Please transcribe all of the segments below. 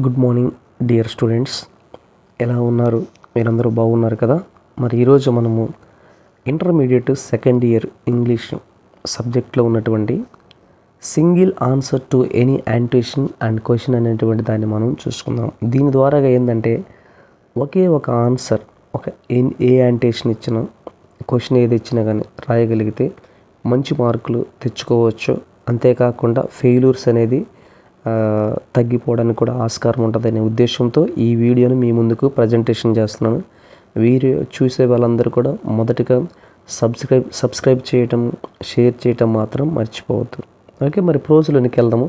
Good morning dear students. ఎలా ఉన్నారు? మీరందరూ బాగున్నారు కదా? మరి ఈరోజు మనము ఇంటర్మీడియట్ సెకండ్ ఇయర్ ఇంగ్లీష్ సబ్జెక్ట్లో ఉన్నటువంటి single answer to any annotation and question అనేటువంటి దాన్ని మనం చూసుకుందాం. దీని ద్వారా ఏంటంటే ఒకే ఒక ఆన్సర్ ఒక ఏ ఏ యాంటేషన్ ఇచ్చినా క్వశ్చన్ ఏది ఇచ్చినా కానీ రాయగలిగితే మంచి మార్కులు తెచ్చుకోవచ్చు. అంతేకాకుండా ఫెయిల్యూర్స్ అనేది తగ్గిపోవడానికి కూడా ఆస్కారం ఉంటుందనే ఉద్దేశంతో ఈ వీడియోని మీ ముందుకు ప్రజెంటేషన్ చేస్తున్నాను. వీడియో చూసే వాళ్ళందరూ కూడా మొదటగా సబ్స్క్రైబ్ సబ్స్క్రైబ్ చేయటం షేర్ చేయటం మాత్రం మర్చిపోవద్దు. ఓకే మరి ప్రోజులోనికి వెళ్దాము.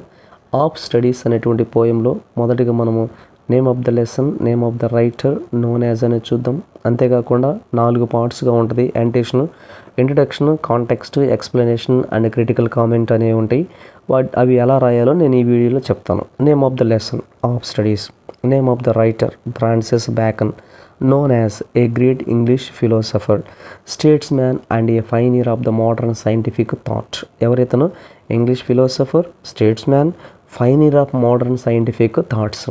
ఆఫ్ స్టడీస్ అనేటువంటి పోయంలో మొదటిగా మనము name of the lesson name of the writer known as అనేది చూద్దాం. అంతేకాకుండా నాలుగు పార్ట్స్గా ఉంటుంది. Annotation introduction context explanation and critical comment అనేవి ఉంటాయి. వాట్ అవి ఎలా రాయాలో నేను ఈ వీడియోలో చెప్తాను. Name of the lesson of studies name of the writer Francis Bacon known as a great English philosopher statesman and and pioneer of the modern scientific thought ఎవరైతేనో? English philosopher statesman fine pioneer of modern scientific thoughts.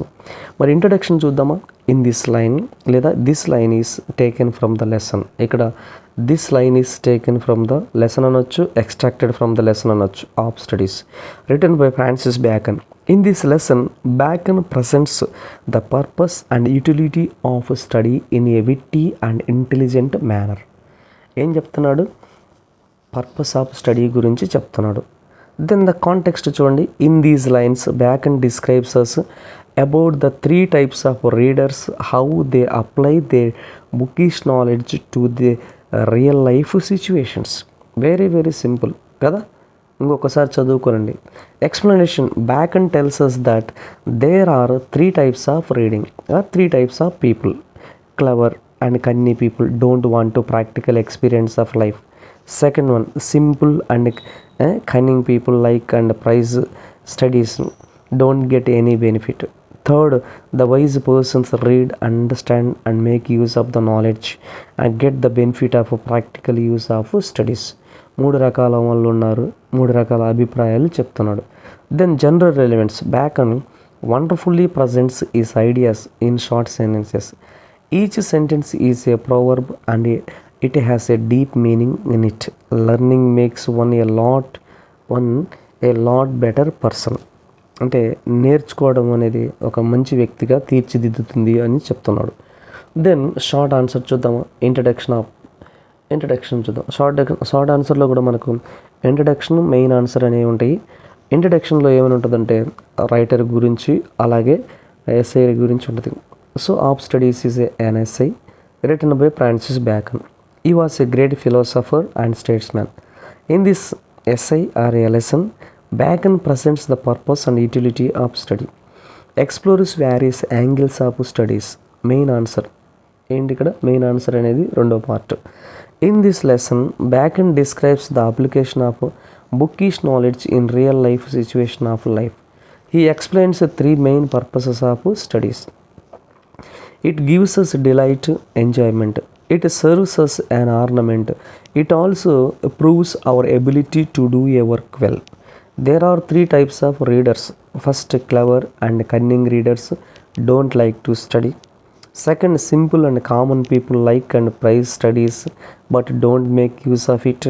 మరి introduction చూద్దామా? In this line లేదా this line is taken from the lesson. ఇక్కడ this line is taken from the lesson అనొచ్చు extracted from the lesson అనొచ్చు. Of studies. Written by Francis Bacon. In this lesson Bacon presents the purpose and utility of study in a witty and intelligent manner. ఏం చెప్తున్నాడు? Purpose of study గురించి చెప్తున్నాడు. Then the context చూడండి. In these lines Bacon describes us about the three types of readers how they apply the bookish knowledge to the real life situations very very simple కదా? ఇంకొకసారి చదువుకోనండి. Explanation Bacon tells us that there are three types of reading are three types of people clever and cunning people don't want to practical experience of life second one simple and cunning people like and prize studies don't get any benefit third the wise persons read understand and make use of the knowledge and get the benefit of practical use of studies మూడు రకాల వాళ్ళు ఉన్నారు. మూడు రకాల అభిప్రాయాలు చెప్తున్నాడు. Then general relevance Bacon wonderfully presents his ideas in short sentences each sentence is a proverb and it has a deep meaning in it learning makes one a lot one a lot better person అంటే నేర్చుకోవడం అనేది ఒక మంచి వ్యక్తిగా తీర్చిదిద్దుతుంది అని చెప్తున్నాడు. Then short answer చూద్దామా ఇంట్రడక్షన్ ఆఫ్ ఇంట్రడక్షన్ చూద్దాం. షార్ట్ షార్ట్ ఆన్సర్లో కూడా మనకు ఇంట్రడక్షన్ మెయిన్ ఆన్సర్ అనేవి ఉంటాయి. ఇంట్రడక్షన్లో ఏమైనా ఉంటుందంటే రైటర్ గురించి అలాగే ఎస్ఐ గురించి ఉంటుంది. So of studies is an essay written by Francis Bacon he was a great philosopher and statesman in this essay or a lesson Bacon presents the purpose and utility of study explores various angles of studies main answer ఏంటి ఇక్కడ? Main answer అనేది రెండో part in this lesson Bacon describes the application of bookish knowledge in real life situation of life he explains three main purposes of studies it gives us delight enjoyment it serves as an ornament. It also proves our ability to do a work well. There are three types of readers. First, clever and cunning readers don't like to study. Second, simple and common people like and prize studies but don't make use of it.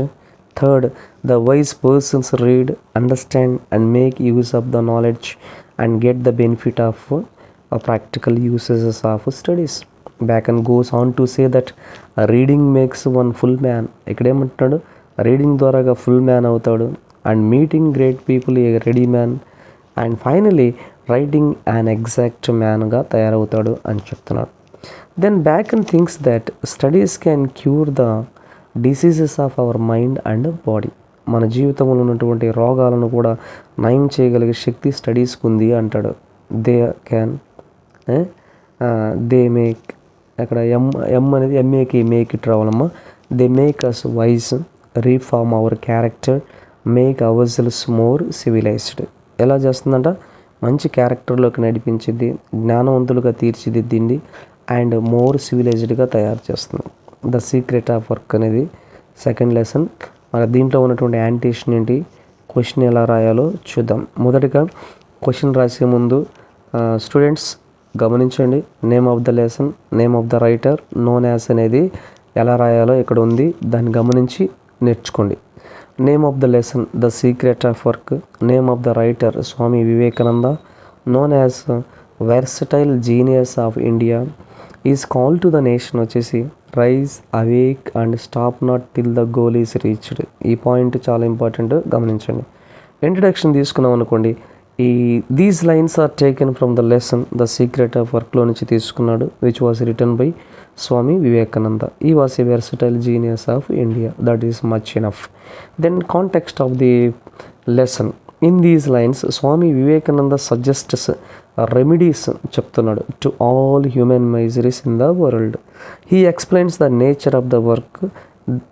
Third, the wise persons read, understand, and make use of the knowledge and get the benefit of uh, practical uses of studies. Bacon goes on to say that reading makes one full man ఇక్కడేమంటున్నాడు? Reading ద్వారాగా full man అవుతాడు. And meeting great people a ready man and finally writing an exact మ్యాన్గా తయారవుతాడు అని చెప్తున్నాడు. Then Bacon things that studies can cure the diseases of our mind and body మన జీవితంలో ఉన్నటువంటి రోగాలను కూడా నయం చేయగలిగే శక్తి స్టడీస్కి ఉంది అంటాడు. దే క్యాన్ దే మేక్ అక్కడ ఎం ఎం అనేది ఎంఏకి make it రావాలమ్మా they make us wise reform our character make our selves more civilised ఎలా చేస్తుందంట? మంచి క్యారెక్టర్లోకి నడిపించింది జ్ఞానవంతులుగా తీర్చిదిద్దింది అండ్ మోర్ సివిలైజ్డ్గా తయారు చేస్తుంది. ద సీక్రెట్ ఆఫ్ వర్క్ అనేది సెకండ్ లెసన్ మరి దీంట్లో ఉన్నటువంటి యాంటేషన్ ఏంటి? క్వశ్చన్ ఎలా రాయాలో చూద్దాం. మొదటగా క్వశ్చన్ రాసే ముందు స్టూడెంట్స్ గమనించండి. Name of the lesson name of the writer known as అనేది ఎలా రాయాలో ఇక్కడ ఉంది. దాన్ని గమనించి నేర్చుకోండి. Name of the lesson the secret of work name of the writer Swami Vivekananda known as versatile genius of India is call to the nation వచ్చేసి rise awake and stop not till the goal is reached ఈ point చాలా important గమనించండి. Introduction తీసుకున్నాం అనుకోండి ఈ these lines are taken from the lesson the secret of వర్క్లో నుంచి తీసుకున్నాడు which was written by Swami Vivekananda he was a versatile genius of India that is much enough then context of the lesson in these lines Swami Vivekananda suggests remedies చెప్తున్నాడు to all human miseries in the world he explains the nature of the work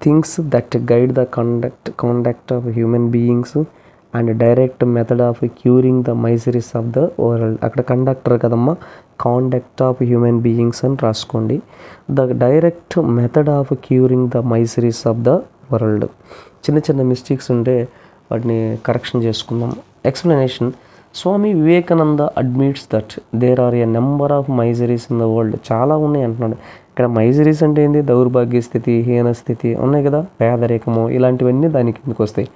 things that guide the conduct conduct of human beings and direct method of curing the miseries of the world అక్కడ conductor కదమ్మా? Conduct of human beings అని రాసుకోండి. The direct method of curing the miseries of the world. చిన్న చిన్న mistakes ఉంటే వాటిని correction చేసుకుందాం. Explanation. Swami Vivekananda admits that. There are a number of miseries in the world చాలా ఉన్నాయి అంటున్నాడు. ఇక్కడ మైజరీస్ అంటే ఏంది? దౌర్భాగ్య స్థితి హీన స్థితి ఉన్నాయి కదా? పేదరికము ఇలాంటివన్నీ దాని కిందకు వస్తాయి.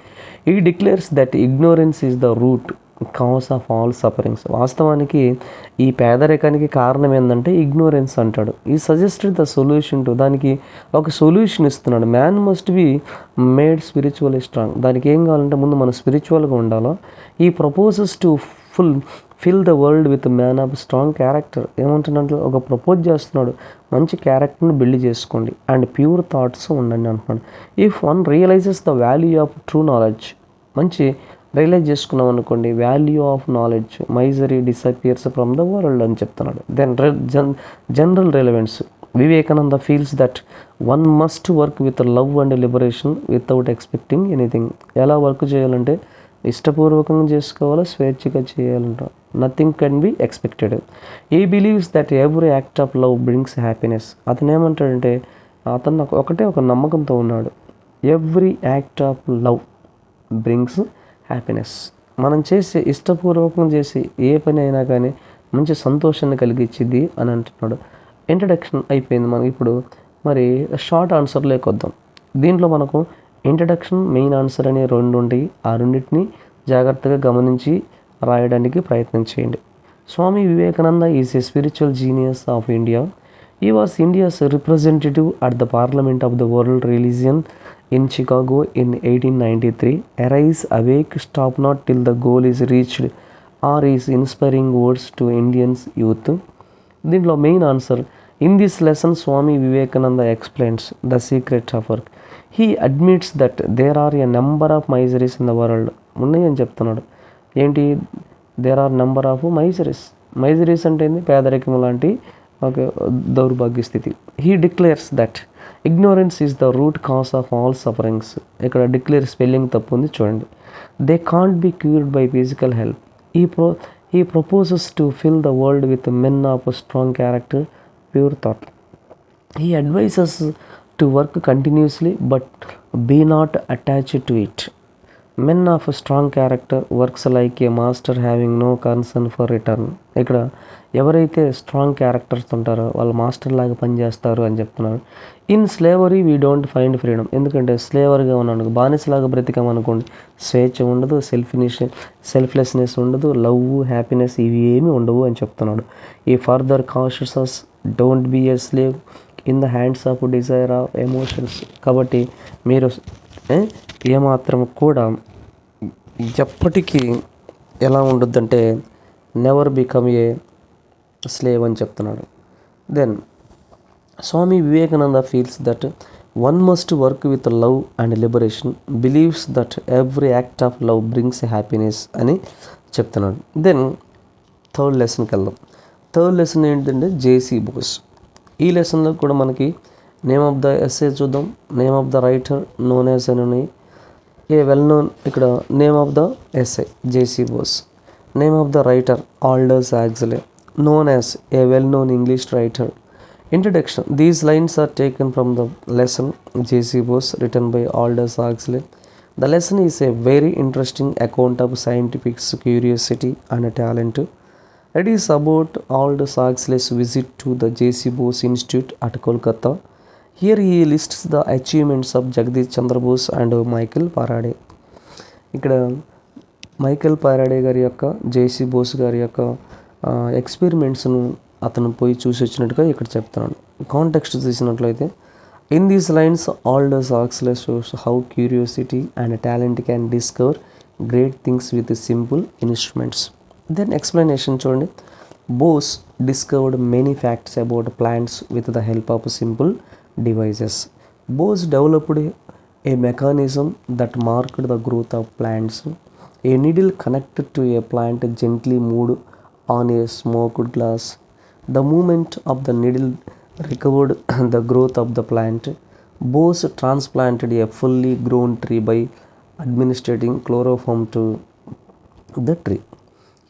He declares that ignorance is the root cause of all sufferings వాస్తవానికి ఈ పేదరికానికి కారణం ఏంటంటే ఇగ్నోరెన్స్ అంటాడు. He suggested the solution to దానికి ఒక సొల్యూషన్ ఇస్తున్నాడు. Man must be made spiritual strong దానికి ఏం కావాలంటే ముందు మనం స్పిరిచువల్గా ఉండాలో. He proposes to fulfil the world with man of strong character. ఏమంటున్నట్లు ఒక ప్రపోజ్ చేస్తున్నాడు మంచి క్యారెక్టర్ని బిల్డ్ చేసుకోండి. అండ్ ప్యూర్ థాట్స్ ఉండండి అంటున్నాడు. If one realises the value of true knowledge మంచి రియలైజ్ చేసుకున్నాం అనుకోండి value of knowledge misery disappears from the world అని చెప్తున్నాడు. Then Jan general relevance Vivekananda feels that one must work with love and liberation without expecting anything ఎలా work చేయాలంటే ఇష్టపూర్వకంగా చేసుకోవాలో స్వేచ్ఛగా చేయాలంట. Nothing can be expected he believes that every act of love brings happiness అతను ఏమంటాడంటే అతను నాకు ఒకటే ఒక నమ్మకంతో ఉన్నాడు. Every act of love brings happiness మనం చేసే ఇష్టపూర్వకం చేసి ఏ పని అయినా కానీ మంచి సంతోషాన్ని కలిగించింది అని అంటున్నాడు. ఇంట్రడక్షన్ అయిపోయింది మనకి ఇప్పుడు. మరి షార్ట్ ఆన్సర్లోకి వద్దాం. దీంట్లో మనకు ఇంట్రడక్షన్ మెయిన్ ఆన్సర్ అనే రెండు ఉంటాయి. ఆ రెండింటిని జాగ్రత్తగా గమనించి రాయడానికి ప్రయత్నం చేయండి. Swami Vivekananda is a spiritual genius of India. He was India's representative at the parliament of the world religion in Chicago in eighteen ninety three. Arise awake stop not till the goal is reached are his inspiring words to Indians youth. దీంట్లో main answer in this lesson Swami Vivekananda explains the secret of work. He admits that there are a number of miseries in the world. ఉన్నాయని అని చెప్తున్నాడు? ఏంటి? There are number of miseries miseries అంటే ఏంది? పేదరికం లాంటి ఒక దౌర్భాగ్య స్థితి. He declares that ignorance is the root cause of all sufferings ఇక్కడ డిక్లేర్ స్పెల్లింగ్ తప్పు ఉంది చూడండి. They can't be cured by physical help he pro he proposes to fill the world with men of strong character pure thought he advises to work continuously but be not attached to it men of strong character works like a master having no concern for return ఇక్కడ ఎవరైతే strong characters ఉంటారో వాళ్ళు master లాగా పనిచేస్తారు అని చెప్తున్నారు. In slavery we don't find freedom ఎందుకంటే స్లేవర్గా ఉన్నాడు బానిసలాగా బ్రతికామనుకోండి స్వేచ్ఛ ఉండదు సెల్ఫినిష్ సెల్ఫ్లెస్నెస్ ఉండదు లవ్ హ్యాపీనెస్ ఇవి ఏమీ ఉండవు అని చెప్తున్నాడు. He further cautions don't be a slave in the hands of desire of emotions కాబట్టి మీరు ఏమాత్రం కూడా ఎప్పటికీ ఎలా ఉండొద్దంటే నెవర్ బికమ్ ఏ స్లేవ్ అని చెప్తున్నాడు. Then Swami Vivekananda feels that one must work with love and liberation believes that every act of love brings happiness అని చెప్తున్నాడు. దెన్ థర్డ్ లెసన్కి వెళ్దాం. థర్డ్ లెసన్ ఏంటంటే జేసీ బోస్ ఈ లెసన్లో కూడా మనకి నేమ్ ఆఫ్ ద ఎస్ఏ చూద్దాం name of the writer known as అని ఉన్నాయి ఏ వెల్ నోన్ ఇక్కడ name of the essay JC Bose name of the writer Aldous Huxley known as a well-known English writer. Introduction. These lines are taken from the lesson J.C. Bose written by Aldous Huxley. The lesson is a very interesting account of scientific curiosity and talent. It is about Aldous Huxley's visit to the J.C. Bose Institute at Kolkata. Here he lists the achievements of Jagdish Chandra Bose and Michael Faraday ఇక్కడ Michael పారాడే గారి యొక్క జేసీ బోస్ గారి యొక్క ఎక్స్పెరిమెంట్స్ను అతను పోయి చూసి వచ్చినట్టుగా ఇక్కడ చెప్తున్నాడు. కాంటెక్స్ట్ చూసినట్లయితే in these lines Aldous Huxley shows how curiosity and talent can discover great things with simple instruments then explanation చూడండి. Bose discovered many facts about plants with the help of simple devices. Bose developed a mechanism that marked the growth of plants. A needle connected to a plant gently moved on a smoked glass. The movement of the needle recovered the growth of the plant. Bose transplanted a fully grown tree by administering chloroform to the tree.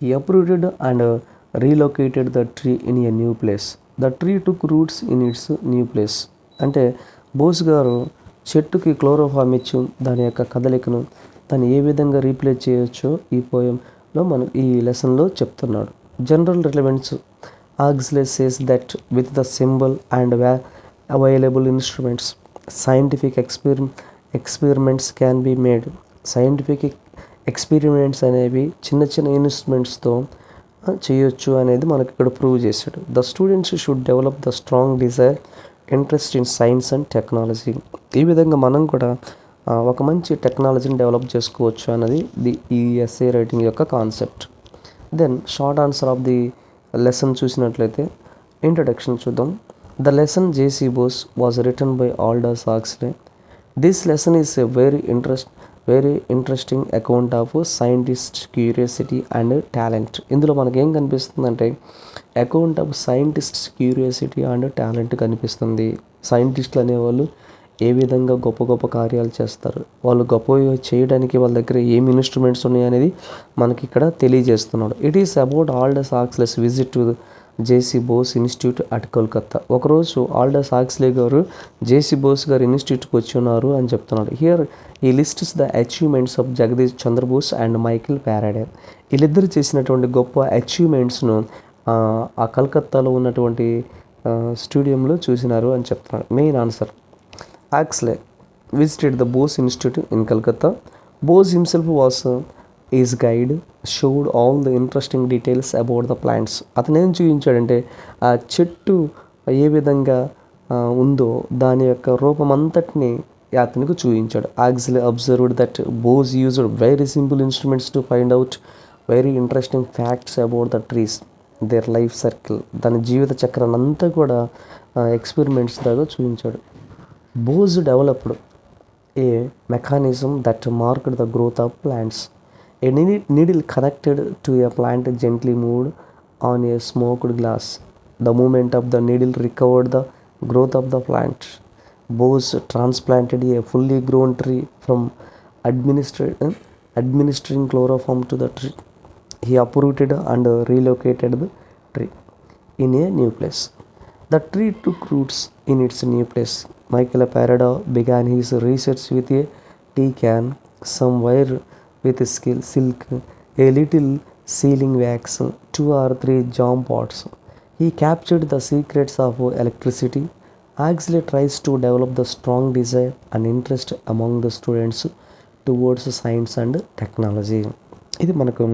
He uprooted and relocated the tree in a new place. The tree took roots in its new place. అంటే బోస్ గారు చెట్టుకి chloroform ఇచ్చి దాని యొక్క కదలికను దాన్ని ఏ విధంగా replace చేయొచ్చో ఈ పోయంలో మనం ఈ లెసన్లో చెప్తున్నాడు. General relevance Huxley says that with the simple and వ్యా available instruments scientific ఎక్స్పీరి experiments can be made scientific experiments అనేవి చిన్న చిన్న ఇన్స్ట్రుమెంట్స్తో చేయొచ్చు అనేది మనకి ఇక్కడ ప్రూవ్ చేశాడు. The students should develop the strong desire interest in science and technology ఈ విధంగా మనం కూడా ఒక మంచి టెక్నాలజీని డెవలప్ చేసుకోవచ్చు అన్నది ది ఈ ఎస్ఏ రైటింగ్ యొక్క concept then short answer of the lesson చూసినట్లయితే ఇంట్రడక్షన్ చూద్దాం. The lesson JC Bose was written by Aldous Huxley this lesson is a very interest very interesting account of scientist curiosity and talent ఇందులో మనకేం కనిపిస్తుందంటే account of scientist curiosity and talent కనిపిస్తుంది. సైంటిస్టులు అనేవాళ్ళు ఏ విధంగా గొప్ప గొప్ప కార్యాలు చేస్తారు? వాళ్ళు గొప్ప చేయడానికి వాళ్ళ దగ్గర ఏం ఇన్స్ట్రుమెంట్స్ ఉన్నాయి అనేది మనకి ఇక్కడ తెలియజేస్తున్నాడు. It is about Aldous Huxley's visit to JC Bose institute at Kolkata ఒకరోజు ఆల్డస్ ఆక్స్లే గారు జేసీ బోస్ గారు ఇన్స్టిట్యూట్కి వచ్చి ఉన్నారు అని చెప్తున్నాడు. Here he lists the achievements of Jagadish Chandra Bose and Michael Faraday వీళ్ళిద్దరు చేసినటువంటి గొప్ప అచీవ్మెంట్స్ను ఆ కలకత్తాలో ఉన్నటువంటి స్టూడియంలో చూసినారు అని చెప్తున్నాడు main answer Huxley visited the Bose institute in Calcutta Bose himself was his guide showed all the interesting details about the plants అతను ఏం చూపించాడంటే ఆ చెట్టు ఏ విధంగా ఉందో దాని యొక్క రూపం అంతటిని అతనికి చూపించాడు. Actually observed that Bose used very simple instruments to find out very interesting facts about the trees their life circle తన జీవిత చక్రాన్ని అంతా కూడా ఎక్స్పెరిమెంట్స్ దాకా చూపించాడు. Bose developed a mechanism that marked the growth of plants. A needle connected to a plant gently moved on a smoked glass. The movement of the needle recovered the growth of the plant. Bose transplanted a fully grown tree from administer administering chloroform to the tree. He uprooted and relocated the tree in a new place. The tree took roots in its new place. Michael Parada began his research with a tea can, some wire with skill, silk, a little sealing wax, two or three jam pots. He captured the secrets of electricity. Huxley tries to develop the strong desire and interest among the students towards science and technology. ఇది మనకు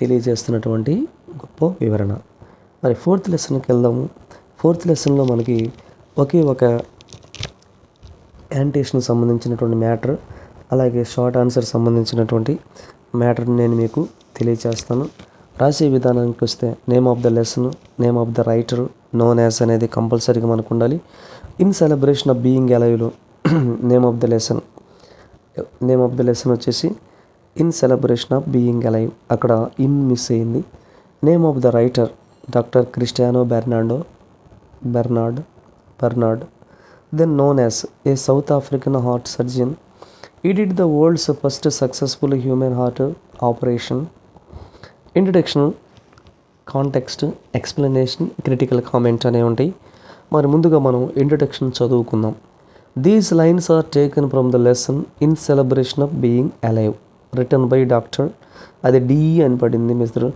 తెలియజేస్తున్నటువంటి గొప్ప వివరణ. మరి fourth లెసన్కి వెళ్దాము. Fourth లెసన్లో మనకి ఒకే ఒక యాంటేషన్ సంబంధించినటువంటి మ్యాటర్ అలాగే షార్ట్ ఆన్సర్ సంబంధించినటువంటి మ్యాటర్ని నేను మీకు తెలియచేస్తాను రాసే విధానానికి వస్తే name of the lesson name of the writer known as అనేది కంపల్సరీగా మనకు ఉండాలి. In celebration of being ఎలైవ్లో name of the lesson name of the lesson వచ్చేసి in celebration of being alive అక్కడ ఇన్ మిస్ అయింది. Name of the writer doctor Christiano Bernardo Bernard Bernard then known as a South African heart surgeon he the world's first successful successful heart operation operation. Introduction context explanation critical comment అనే ఉంటాయి. మరి ముందుగా మనం introduction చదువుకుందాం. These lines are taken from the lesson in celebration of being alive written by doctor అది DE అని పడింది mister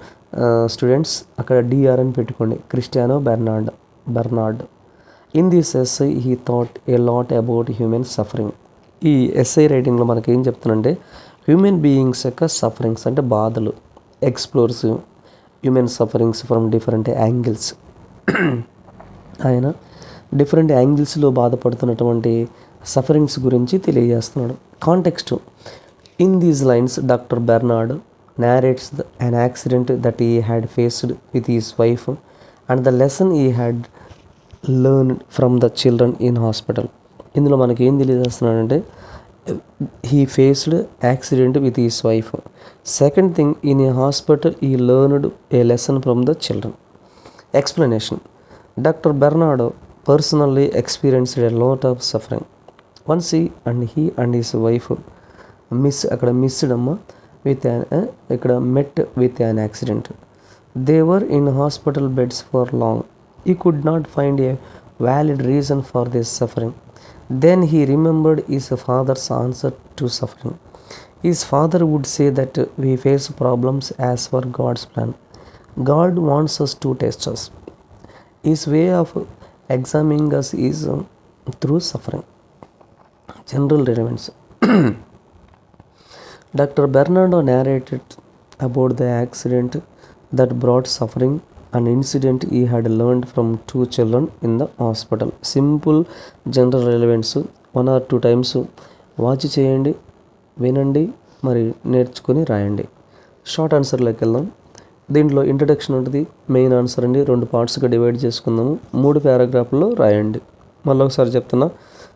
students అక్కడ డిఆర్ అని పెట్టుకోండి. Christiaan Barnard Barnard in this essay he thought a lot about human suffering ఈ essay రైటింగ్లో మనకి ఏం చెప్తానంటే హ్యూమన్ బీయింగ్స్ యొక్క సఫరింగ్స్ అంటే బాధలు explores human sufferings from different angles ఆయన డిఫరెంట్ యాంగిల్స్లో బాధపడుతున్నటువంటి సఫరింగ్స్ గురించి తెలియజేస్తున్నాడు. Context in these lines doctor Bernard narrates the, an accident that he had faced with his wife and the lesson he had learned from the children in hospital. ఇందులో మనకి ఏం తెలియజేస్తున్నాడంటే he faced accident with his wife second thing in a hospital he learned a lesson from the children explanation doctor Bernardo personally experienced a lot of suffering once he and he and his wife miss అక్కడ missed అమ్మ with ఇక్కడ met with an accident they were in hospital beds for long he could not find a valid reason for this suffering then he remembered his father's answer to suffering is father would say that we face problems as per God's plan God wants us to test us his way of examining us is through suffering general relevance Dr. Bernardo narrated about the accident that brought suffering, an incident he had learned from two children in the hospital. Simple general relevance one or two times watch చేయండి వినండి మరి నేర్చుకొని రాయండి. Short ఆన్సర్లోకి వెళ్దాం. దీంట్లో introduction ఉంటుంది. Main answer అండి. రెండు పార్ట్స్గా డివైడ్ చేసుకుందాము. మూడు పారాగ్రాఫ్లో రాయండి. మళ్ళీ ఒకసారి చెప్తున్నా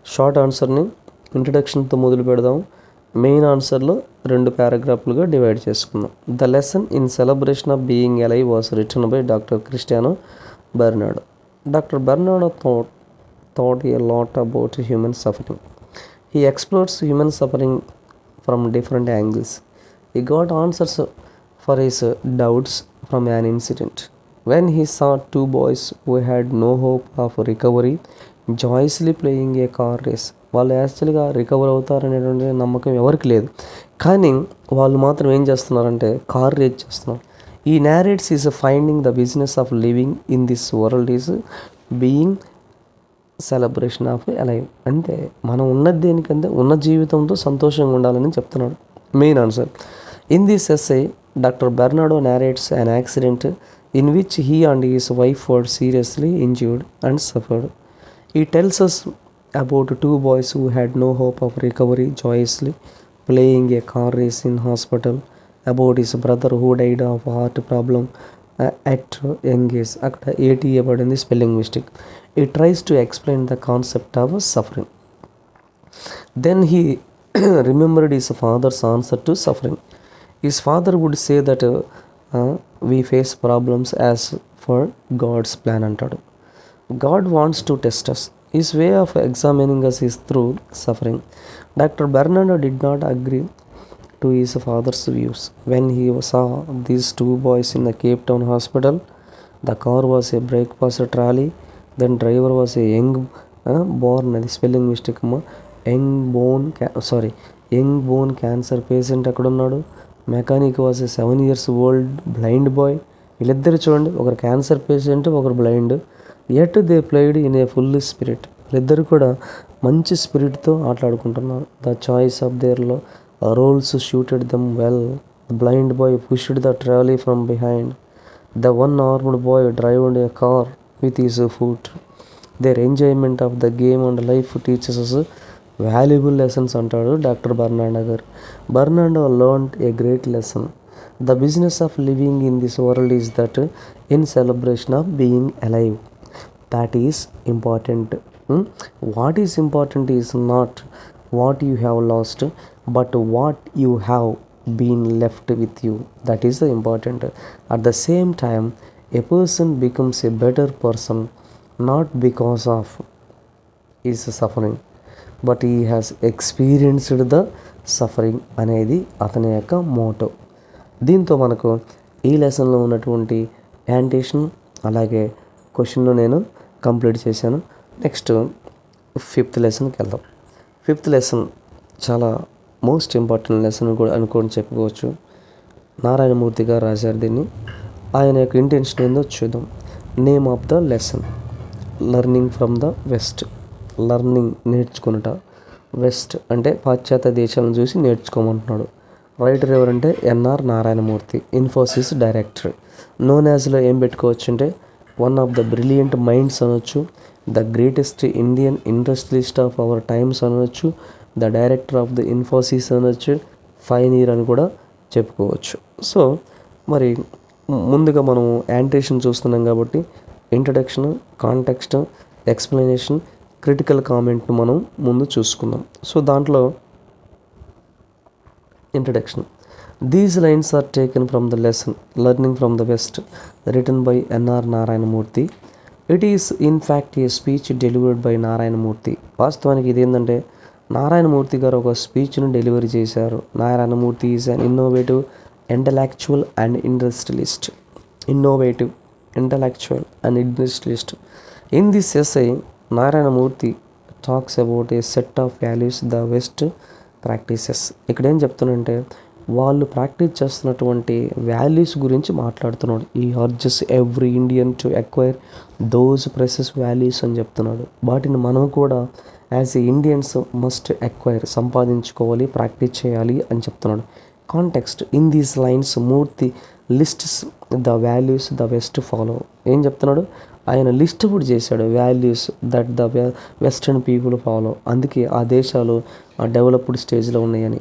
షార్ట్ ఆన్సర్ని ఇంట్రడక్షన్తో మొదలు పెడదాం మెయిన్ ఆన్సర్లో రెండు పారాగ్రాఫ్లుగా డివైడ్ చేసుకుందాం. The lesson in celebration of being alive was written by doctor Christiano Bernardo. Doctor Bernardo thought thought a lot about human suffering. He explores human suffering from different angles. He got answers for his doubts from an incident. When he saw two boys who who had no of recovery joyously playing a car race. వాళ్ళు యాక్చువల్గా recover అవుతారనేటువంటి నమ్మకం ఎవరికి లేదు. కానీ వాళ్ళు మాత్రం ఏం చేస్తున్నారంటే కార్ రేట్ చేస్తున్నారు. He narrates his finding the business of living in this world is being celebration of alive అంటే మనం ఉన్నది దేనికంటే ఉన్న జీవితంతో సంతోషంగా ఉండాలని చెప్తున్నాడు. Main answer in this essay doctor Bernardo narrates an accident in which he and his wife were seriously injured and suffered he tells us about two boys who had no hope of recovery joyously playing a car race in hospital, about his brother who died of heart problem uh, at young age. అక్కడ ఏటీ పడింది spelling mistake he tries to explain the concept of suffering Then he remembered his father's answer to suffering. His father would say that uh, uh, we face problems as for God's plan అంటాడు God wants to test us. His way of examining us is through suffering. Dr. Bernardo did not agree to his father's views. When he saw these two boys in the Cape Town hospital, the car was a breakfast trolley, then driver was a young uh, born, అది spelling mistake అమ్మా young bone sorry young bone cancer patient అక్కడ ఉన్నాడు mechanic was a seven years old blind boy వీళ్ళిద్దరు చూడండి ఒకరు cancer patient ఒకరు blind yet they played in a full spirit వీళ్ళిద్దరు కూడా మంచి స్పిరిట్తో ఆటలాడుకుంటున్నారు. The choice of దేర్లో roles suited them well blind boy pushed the trolley from behind the one armed boy drove a car with his foot their enjoyment of the game and life teachers valuable lessons అంటాడు doctor Barnardo గారు Barnardo learn a great lesson the business of living in this world is that in celebration of being alive that is important what is important is not what you have lost but what you have been left with you that is the important at the same time a person becomes a better person not because of his suffering but he has experienced the suffering అనేది అతని యొక్క Moto దీంతో మనకు ఈ లెసన్లో ఉన్నటువంటి యాంటేషన్ అలాగే క్వశ్చన్ను నేను కంప్లీట్ చేశాను. నెక్స్ట్ ఫిఫ్త్ లెసన్కి వెళ్దాం. ఫిఫ్త్ లెసన్ చాలా మోస్ట్ ఇంపార్టెంట్ లెసన్ కూడా అనుకోని చెప్పుకోవచ్చు. నారాయణమూర్తి గారు రాశారు దీన్ని. ఆయన యొక్క ఇంటెన్షన్ ఏందో చూద్దాం. Name of the lesson. Learning from the west. Learning నేర్చుకునుట. West అంటే పాశ్చాత్య దేశాలను చూసి నేర్చుకోమంటున్నాడు. రైటర్ ఎవరంటే NR Narayana Murthy Infosys director. Known యాజ్లో ఏం పెట్టుకోవచ్చు అంటే one of the brilliant minds అనొచ్చు the greatest Indian industrialist of our times అనొచ్చు the director of the Infosys అనొచ్చు ఫైన్ ఇయర్ అని కూడా చెప్పుకోవచ్చు. సో మరి ముందుగా మనం యాంటేషన్ చూస్తున్నాం కాబట్టి ఇంట్రడక్షన్ కాంటెక్స్ట్ ఎక్స్ప్లెనేషన్ క్రిటికల్ కామెంట్ను మనం ముందు చూసుకుందాం. సో దాంట్లో introduction these lines are taken from the lesson learning from the west written by NR Narayana Murthy it is in fact a speech delivered by Narayana Murthy వాస్తవానికి ఇది ఏంటంటే నారాయణమూర్తి గారు ఒక స్పీచ్ను డెలివరీ చేశారు. Narayana Murthy is an innovative intellectual and industrialist innovative intellectual and industrialist in this essay Narayana Murthy talks about a set of values the west practices ఇక్కడ ఏం చెప్తున్నానంటే వాళ్ళు ప్రాక్టీస్ చేస్తున్నటువంటి వాల్యూస్ గురించి మాట్లాడుతున్నాడు. He urges every Indian to acquire those precious values అని చెప్తున్నాడు. వాటిని మనం కూడా as a Indians must acquire సంపాదించుకోవాలి ప్రాక్టీస్ చేయాలి అని చెప్తున్నాడు. Context in these lines Murthy lists the values the west follow ఏం చెప్తున్నాడు? ఆయన లిస్ట్ కూడా చేశాడు values that the western people follow అందుకే ఆ దేశాలు డెవలప్డ్ స్టేజ్లో ఉన్నాయని.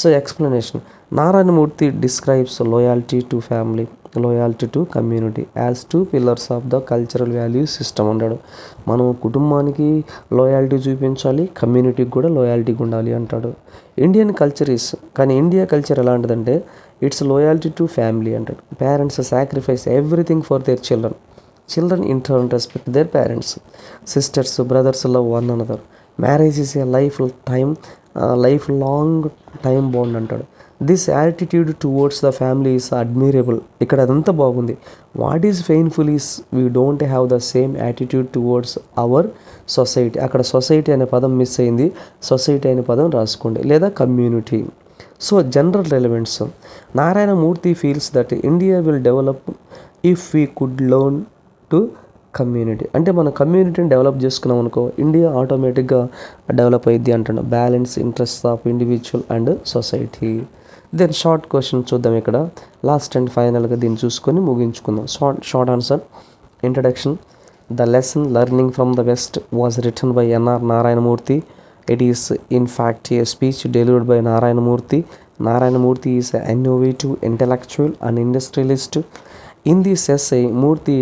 So explanation Narayana Murthy describes loyalty to family loyalty to community as two pillars of the cultural value system అంటాడు. మనం కుటుంబానికి లోయాలిటీ చూపించాలి కమ్యూనిటీకి కూడా లోయాలిటీ ఉండాలి అంటాడు. ఇండియన్ కల్చర్ ఇస్ కానీ ఇండియా కల్చర్ ఎలాంటిదంటే ఇట్స్ లోయాలిటీ టు ఫ్యామిలీ అంటాడు. Parents sacrifice everything for their children children in turn respect their parents sisters brothers love one another marriage is a life time life long time bond అంటాడు. This attitude towards the family is admirable ఇక్కడ అదంతా బాగుంది. What is painful is we don't have the same attitude towards our society అక్కడ society అనే పదం miss అయింది. Society అనే పదం రాసుకోండి. లేదా community so general relevance Narayana Murthy feels that India will develop if we could learn to community అంటే మన కమ్యూనిటీని డెవలప్ చేసుకున్నాం అనుకో ఇండియా ఆటోమేటిక్గా డెవలప్ అయ్యింది అంటున్నా. Balance interest of individual and society then short question చూద్దాం ఇక్కడ. లాస్ట్ అండ్ ఫైనల్గా దీన్ని చూసుకొని ముగించుకుందాం. Short short answer introduction the lesson learning from the west was written by NR Narayana Murthy it is in fact a speech delivered by Narayana Murthy Narayana Murthy is innovative intellectual and industrialist in this essay Murthy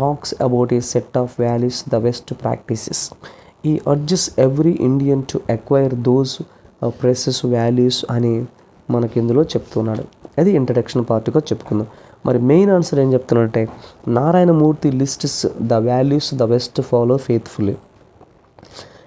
talks about a set of values the West practices. He urges every Indian to acquire those uh, precious values అని మనకి ఇందులో చెప్తున్నాడు. అది introduction పార్ట్గా చెప్పుకుందాం. మరి main answer ఏం చెప్తున్నాడంటే Narayana Murthy lists the values the west follow faithfully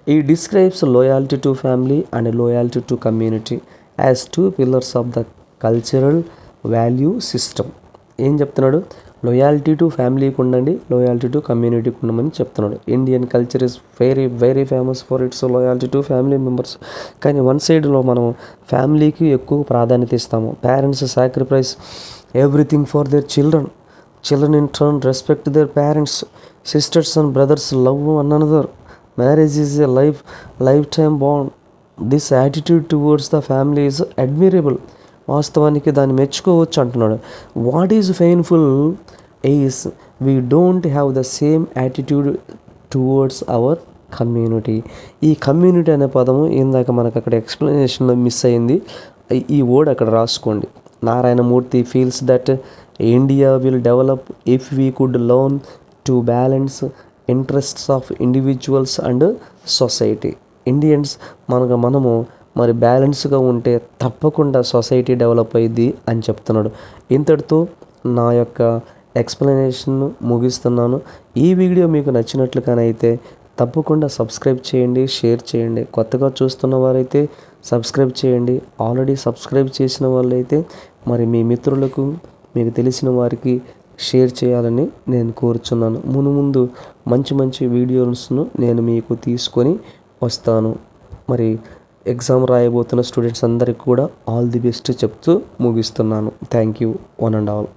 he describes loyalty to family and loyalty to community as two pillars of the cultural value system ఏం చెప్తున్నాడు? లోయాలిటీ టు ఫ్యామిలీకి ఉండండి loyalty to కమ్యూనిటీకి ఉండమని చెప్తున్నాడు. Indian culture is very very famous for its loyalty to family members కానీ one సైడ్లో మనం ఫ్యామిలీకి ఎక్కువ ప్రాధాన్యత ఇస్తాము. Parents sacrifice everything for their children children in turn respect their parents sisters and brothers love one another marriage is a life life time bond this attitude towards the family is admirable వాస్తవానికి దాన్ని మెచ్చుకోవచ్చు అంటున్నాడు. What is painful is we don't have the same attitude towards our community ఈ community అనే పదము ఇందాక మనకు అక్కడ ఎక్స్ప్లెనేషన్లో మిస్ అయింది. ఈ వర్డ్ అక్కడ రాసుకోండి. Narayana Murthy feels that India will develop if we could learn to balance interests of individuals and society Indians మనకు మనము మరి బ్యాలెన్స్గా ఉంటే తప్పకుండా సొసైటీ డెవలప్ అయ్యిద్ది అని చెప్తున్నాడు. ఇంతటితో నా యొక్క ఎక్స్ప్లెనేషన్ ముగిస్తున్నాను. ఈ వీడియో మీకు నచ్చినట్లుగానైతే తప్పకుండా సబ్స్క్రైబ్ చేయండి షేర్ చేయండి. కొత్తగా చూస్తున్న వారైతే సబ్స్క్రైబ్ చేయండి. ఆల్రెడీ సబ్స్క్రైబ్ చేసిన వాళ్ళైతే మరి మీ మిత్రులకు మీకు తెలిసిన వారికి షేర్ చేయాలని నేను కోరుచున్నాను. మును ముందు మంచి మంచి వీడియోస్ను నేను మీకు తీసుకొని వస్తాను. మరి ఎగ్జామ్ రాయబోతున్న స్టూడెంట్స్ అందరికి కూడా ఆల్ ది బెస్ట్ చెప్తూ ముగిస్తున్నాను. Thank you one and all